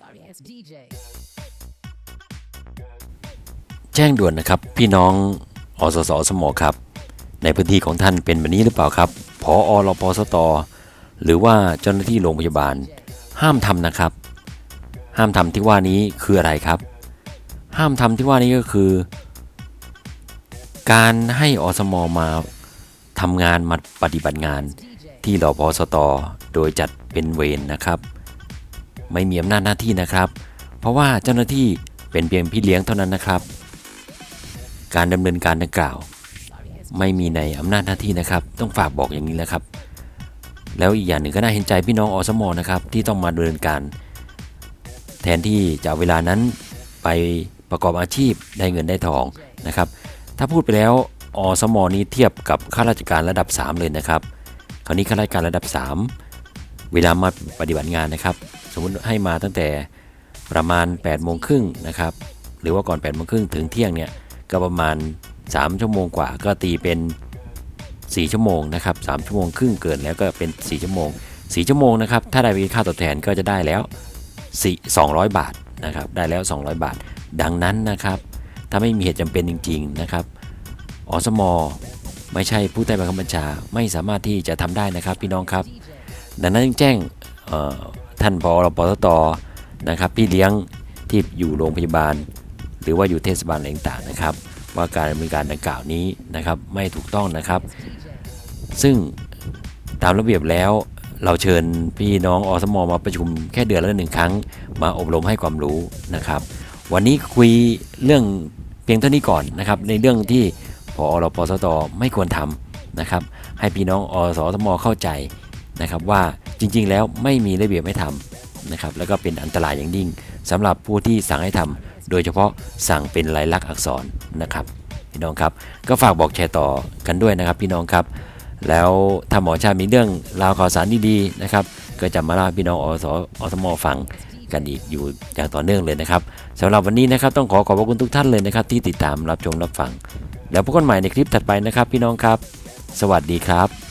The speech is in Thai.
Sorry ass DJ. แจ้งด่วนนะครับ พี่น้องอสสสมครับ ในพื้นที่ของท่านเป็นแบบนี้หรือเปล่าครับพออรปสต หรือว่าเจ้าหน้าที่โรงพยาบาล ห้ามทำนะครับ ห้ามทำที่ว่านี้คืออะไรครับ ห้ามทำที่ว่านี้ก็คือ การให้อสมอมาทำงานมาปฏิบัติงานที่รพสต โดยจัดเป็นเวรนะครับ ไม่มีอำนาจหน้าที่นะครับ เพราะว่าเจ้าหน้าที่เป็นเพียงพี่เลี้ยงเท่านั้นนะครับ การดำเนินการดังกล่าว ไม่มีในอำนาจหน้าที่นะครับ ต้องฝากบอกอย่างนี้แหละครับ แล้วอีกอย่างหนึ่งก็น่าเห็นใจพี่น้องอสมนะครับ ที่ต้องมาดำเนินการ แทนที่จะเอาเวลานั้นไปประกอบอาชีพได้เงินได้ทองนะครับ ถ้าพูดไปแล้วอสมนี้เทียบกับข้าราชการระดับ 3 เลยนะครับ คราวนี้ข้าราชการระดับ 3 เวลามาปฏิบัติงานนะครับ สมมติให้มาตั้งแต่ประมาณ8โมงครึ่งนะครับ หรือว่าก่อน8โมงครึ่งถึงเที่ยงเนี่ยก็ประมาณ 3 ชั่วโมงกว่า ก็ตีเป็น 4 ชั่วโมงนะครับ3ชั่วโมงครึ่งเกินแล้วก็เป็น 4 ชั่วโมง 4 ชั่วโมงนะครับ ถ้าได้ค่าตอบแทนก็จะได้แล้ว4 200 บาทนะครับ ได้แล้ว 200 บาท ดังนั้นนะครับ ถ้าไม่มีเหตุจำเป็นจริง ๆนะครับ อสม ไม่ใช่ผู้ใต้บังคับบัญชา ไม่สามารถที่จะทำได้นะครับพี่น้องครับ ดังนั้นจึงแจ้งท่านพอรปตนะครับพี่เลี้ยงที่อยู่โรงพยาบาล หรือว่าอยู่เทศบาลอะไรต่างๆนะครับ ว่าการดำเนินการดังกล่าวนี้นะครับไม่ถูกต้องนะครับ ซึ่งตามระเบียบแล้วเราเชิญพี่น้องอสมมาประชุมแค่เดือนละหนึ่งครั้ง มาอบรมให้ความรู้นะครับ วันนี้คุยเรื่องเพียงเท่านี้ก่อนนะครับ ในเรื่องที่พอรปสตไม่ควรทำนะครับ ให้พี่น้องอสสมเข้าใจ นะครับว่าจริงๆ แล้วไม่มีระเบียบให้ทำนะครับแล้วก็เป็นอันตรายอย่างยิ่งสำหรับผู้ที่สั่งให้ทำโดยเฉพาะสั่งเป็นลายลักษณ์อักษรนะครับพี่น้องครับก็ฝากบอกแชร์ต่อกันด้วยนะครับพี่น้องครับ แล้วถ้าหมอชาติมีเรื่องราวข่าวสารดีๆนะครับก็จะมาเล่าพี่น้องอสอสมฟังกันอีกอยู่อย่างต่อเนื่องเลยนะครับสำหรับวันนี้นะครับต้องขอขอบพระคุณทุกท่านเลยนะครับ ที่ติดตามรับชมรับฟัง แล้วพบกันใหม่ในคลิปถัดไปนะครับ พี่น้องครับ สวัสดีครับ